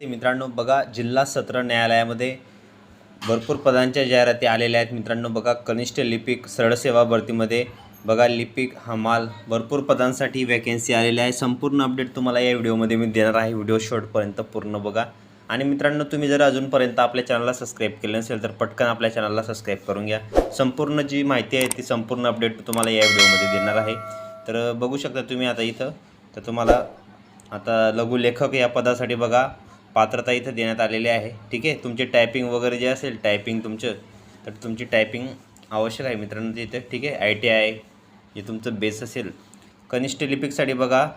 ते मित्रांनो बघा जिल्हा सत्र न्यायालयामध्ये भरपूर पदांच्या जाहिराती आलेल्या आहेत. मित्रांनो बघा कनिष्ठ लिपिक सरळसेवा भरतीमध्ये बघा लिपिक हमाल भरपूर पदांसाठी वॅकेन्सी आलेल्या आहे संपूर्ण अपडेट तुम्हाला या व्हिडिओमध्ये मी देणार आहे. व्हिडिओ शॉर्टपर्यंत पूर्ण बघा. आणि मित्रांनो तुम्ही जर अजूनपर्यंत आपल्या चॅनलला सबस्क्राईब केलं नसेल तर पटकन आपल्या चॅनलला सबस्क्राईब करून घ्या. संपूर्ण जी माहिती आहे ती संपूर्ण अपडेट तुम्हाला या व्हिडिओमध्ये देणार आहे. तर बघू शकता तुम्ही आता इथं. तर तुम्हाला आता लघुलेखक या पदासाठी बघा. पात्रता इथं देण्यात आलेली आहे. ठीक आहे? तुमचे टायपिंग वगैरे जे असेल टायपिंग तुमचं तर तुमची टायपिंग आवश्यक आहे मित्रांनो इथं ठीक आहे? आय टी आय जे तुमचं बेस असेल. कनिष्ठ लिपिकसाठी बघा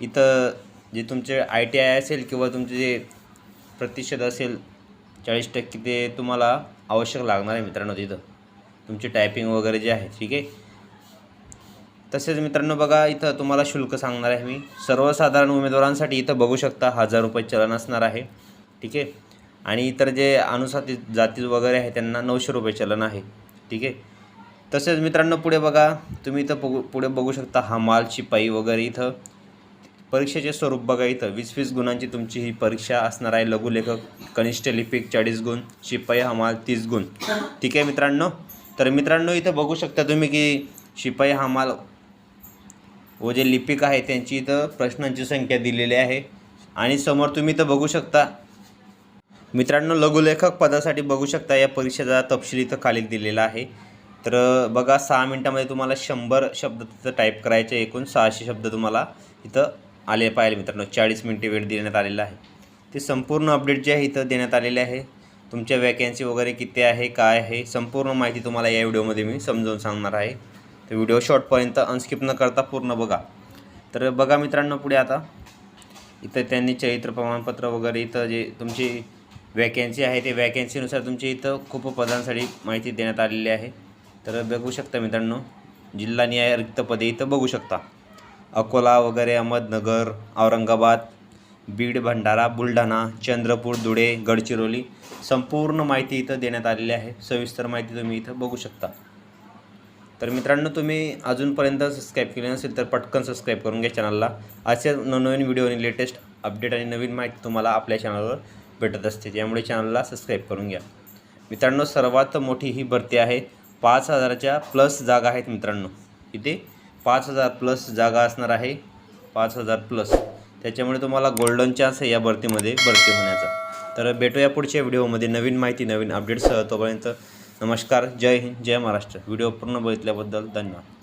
इथं जे तुमचे आय टी आय असेल किंवा तुमचे जे प्रतिशत असेल चाळीस टक्के ते तुम्हाला आवश्यक लागणार आहे मित्रांनो तिथं. तुमची टायपिंग वगैरे जे आहे ठीक आहे? तसेच मित्रांनो बघा इथं तुम्हाला शुल्क सांगणार आहे मी. सर्वसाधारण उमेदवारांसाठी इथं बघू शकता हजार रुपये चलन असणार आहे. ठीक आहे? आणि इतर जे अनुसूचित जाती वगैरे आहे त्यांना नऊशे रुपये चलन आहे. ठीक आहे? तसेच मित्रांनो पुढे बघा तुम्ही इथं बघू पुढे बघू शकता हमाल शिपाई वगैरे इथं. परीक्षेचे स्वरूप बघा इथं. वीस वीस गुणांची तुमची ही परीक्षा असणार आहे. लघुलेखक कनिष्ठ लिपिक चाळीस गुण शिपाई हमाल तीस गुण. ठीक आहे मित्रांनो? तर मित्रांनो इथं बघू शकता तुम्ही की शिपाई हमाल व जे लिपिक आहे त्यांची इथं प्रश्नांची संख्या दिलेली आहे. आणि समोर तुम्ही इथं बघू शकता. मित्रांनो लघुलेखक पदासाठी बघू शकता या परीक्षेचा तपशील इथं खाली दिलेला आहे. तर बघा सहा मिनटामध्ये तुम्हाला शंभर शब्द तिथं टाईप करायचे एकूण. सहाशे शब्द तुम्हाला इथं आले पाहिजे मित्रांनो. चाळीस मिनटे वेळ देण्यात आलेला आहे. ते संपूर्ण अपडेट जे आहे इथं देण्यात आलेले आहे. तुमच्या वॅकन्सी वगैरे किती आहे काय आहे संपूर्ण माहिती तुम्हाला या व्हिडिओमध्ये मी समजावून सांगणार आहे. तर व्हिडिओ शॉर्टपर्यंत अनस्किप न करता पूर्ण बघा. तर बघा मित्रांनो पुढे आता. इथं त्यांनी चरित्र प्रमाणपत्र वगैरे इथं जे तुमची वॅकन्सी आहे ते वॅकन्सीनुसार तुमची इथं खूप पदांसाठी माहिती देण्यात आलेली आहे. तर बघू शकता मित्रांनो जिल्हा न्याय रिक्त पदे इथं बघू शकता. अकोला वगैरे अहमदनगर औरंगाबाद बीड भंडारा बुलढाणा चंद्रपूर धुळे गडचिरोली संपूर्ण माहिती इथं देण्यात आलेली आहे. सविस्तर माहिती तुम्ही इथं बघू शकता. तर मित्रांनो तुम्ही अजूनपर्यंत सबस्क्राईब केले नसेल तर पटकन सबस्क्राईब करून घ्या चॅनलला असे नवनवीन व्हिडिओ आणि लेटेस्ट अपडेट आणि नवीन माहिती तुम्हाला आपल्या चॅनलवर भेटत असते. त्यामुळे चॅनलला सबस्क्राईब करून घ्या. मित्रांनो सर्वात मोठी ही भरती आहे. पाच हजाराच्या प्लस जागा आहेत मित्रांनो. इथे पाच हजार प्लस जागा असणार आहे. पाच हजार प्लस त्याच्यामुळे तुम्हाला गोल्डन चान्स आहे या भरतीमध्ये भरती होण्याचा. तर भेटूया पुढच्या व्हिडिओमध्ये नवीन माहिती नवीन अपडेट्सह तोपर्यंत नमस्कार जय हिंद जय महाराष्ट्र. व्हिडिओ पूर्ण बघितल्याबद्दल धन्यवाद.